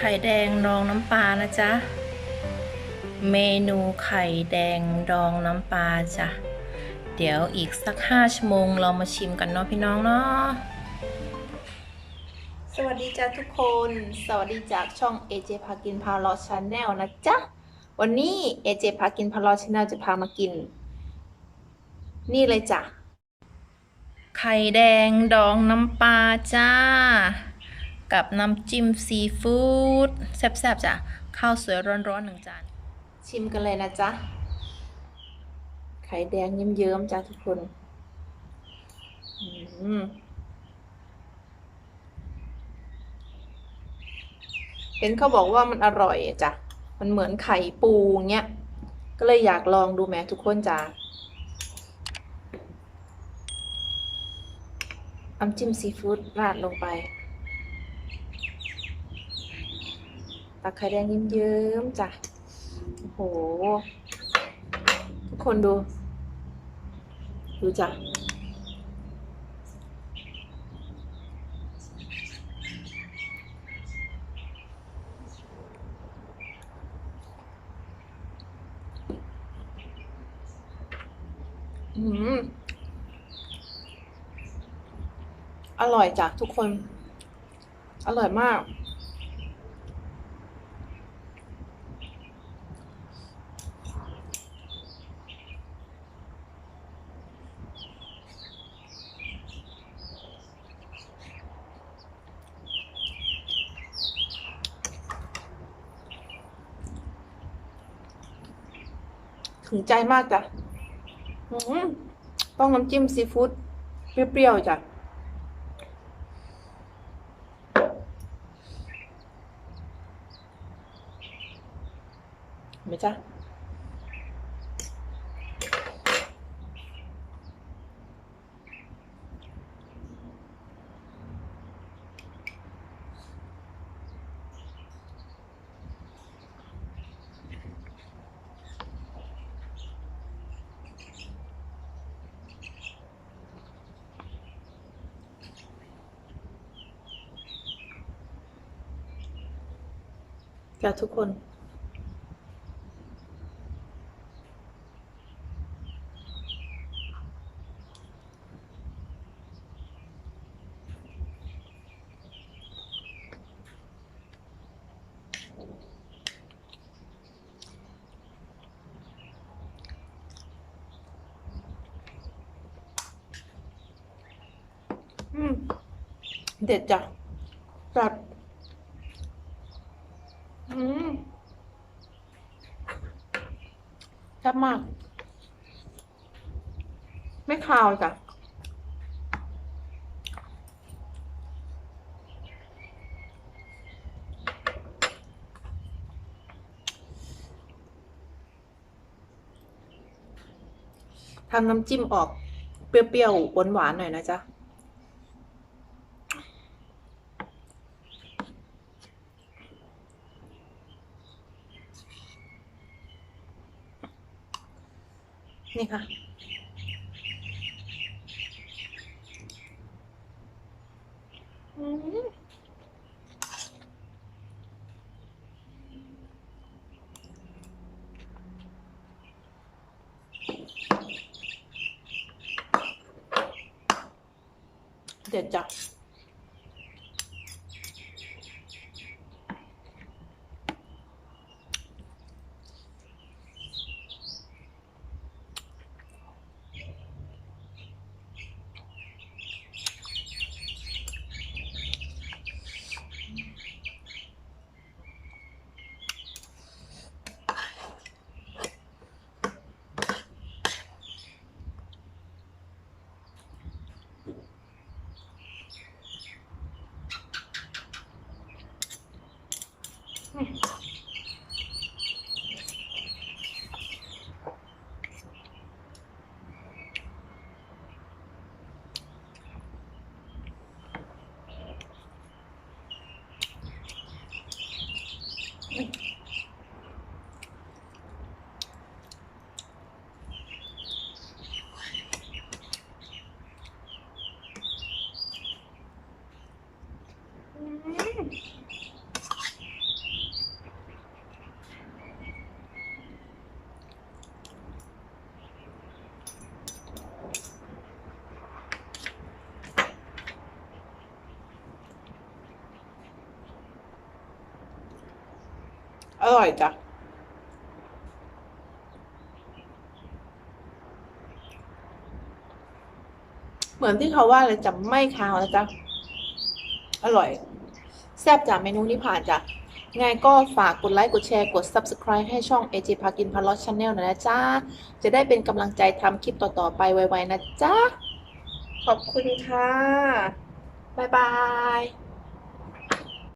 ไข่แดงดองน้ำปลานะจ๊ะ เมนูไข่แดงดองน้ำปลาจ้ะ เดี๋ยวอีกสักห้าชั่วโมงเรามาชิมกันเนาะพี่น้องเนาะ สวัสดีจ้าทุกคน สวัสดีจากช่อง AJ พากินพาลอชาแนลนะจ๊ะ วันนี้ AJ พากินพาลอชาแนลจะพามากิน นี่เลยจ้ะ ไข่แดงดองน้ำปลาจ้า กับน้ำจิ้มซีฟู้ดแซ่บๆจ้ะข้าวสวยร้อนๆหนึ่งจาน ชิมกันเลยนะจ๊ะ ไข่แดงเยิ้มๆจ้าทุกคนอืมเห็นเขาบอกว่ามันอร่อยจ้ะ มันเหมือนไข่ปูเงี้ย ก็เลยอยากลองดูแหมทุกคนจ้าน้ำจิ้มซีฟู้ดราดลงไปักไข่แดงเยิ้มๆจ้ะ โอ้โห ทุกคนดู ดูจ้ะอืมอร่อยจ้ะทุกคน อร่อยมาก ถึงใจมากจ้ะอืมต้องน้ำจิ้มซีฟู้ดเปรี้ยวๆจ้ะเห็นไหมจ๊ะ จ้ะทุกคนอืมเด็ดจ้ะจัด อืมแซ่บมาก ไม่คาวจ้ะทำน้ำจิ้มออกเปรี้ยวๆหวานๆหน่อยนะจ๊ะ นี่ค่ะอืม อร่อยจ้ะเหมือนที่เขาว่าเลยจะไม่คาวนะจ๊ะ อร่อย แซ่บจากเมนูนี้ผ่านจ้ะไงก็ฝากกดไลค์ กดแชร์ กด Subscribe ให้ช่อง AJ พากินพาลอช Channel หน่อยนะจ๊ะ จะได้เป็นกำลังใจทำคลิปต่อ ๆ ไปไว ๆ นะจ๊ะ ขอบคุณค่ะ บ๊ายบาย